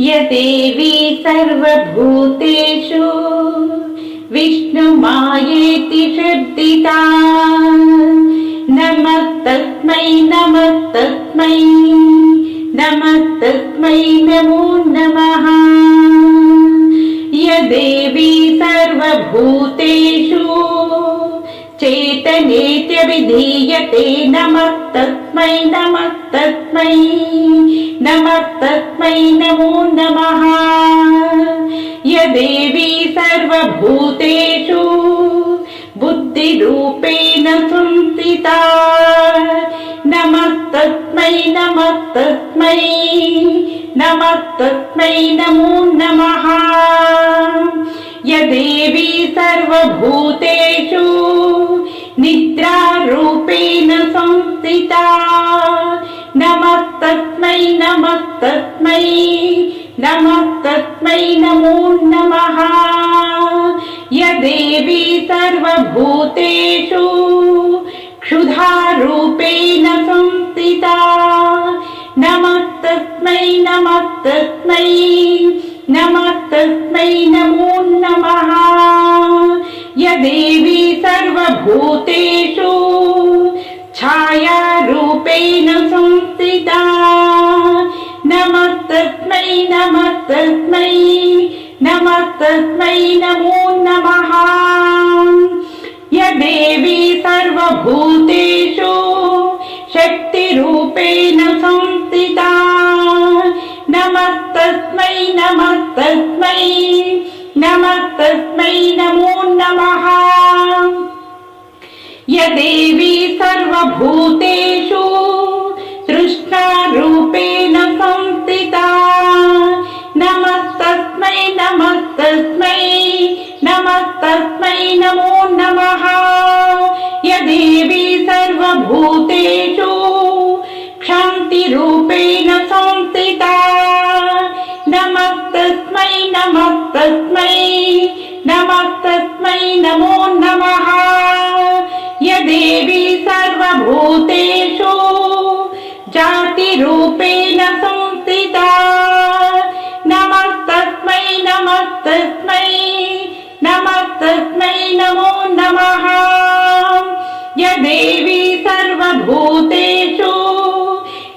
यदेवी सर्वभूतेषु विष्णुमायेति श्रद्धिता नमः तस्मै नमः तस्मै नमः तस्मै नमो। नमः यदेवी सर्वभूतेषु चेतनेत्यभिधीयते नमः तस्मै नमः तस्मै नमः तस्मै नमो नमः। यदेवी सर्वभूतेषु बुद्धिरूपेण संस्थिता नमः तस्मै नमः तस्मै नमः नमो। नमः यदेवी सर्वभूतेषु निद्रारूपेण नमः तस्मै नमो। नमः यदेवी सर्वभूतेषु क्षुधारूपेण संस्थिता। नमः तस्मै नमः तस्मै नमः तस्मै नमो। नमः यदेवी सर्वभूतेषु तस्मै नमः तस्मै नमः तस्मै नमो नमः। यदेवी सर्वभूतेषु शक्तिरूपेण संस्थिता। नमः तस्मै नमः तस्मै नमः नमो नमः। यदेवी सर्वभूतेषु तृष्णारूपेण नमो नमः। यदेवी सर्वभूतेषु क्षान्तिरूपेण संस्थिता। नमः तस्मै नमः तस्मै नमः नमो नमः। यदेवी सर्वभूतेषु जातिरूपेण संस्थिता। नमः तस्मै नमो नमः। यदेवी सर्वभूतेषु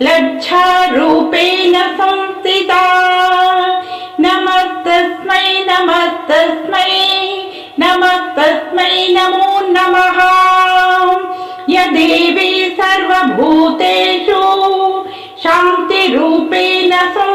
लज्जारूपेण संस्थिता। नमः तस्मै नमः तस्मै नमः तस्मै नमो। नमः यदेवी सर्वभूतेषु शान्तिरूपेण संस्थिता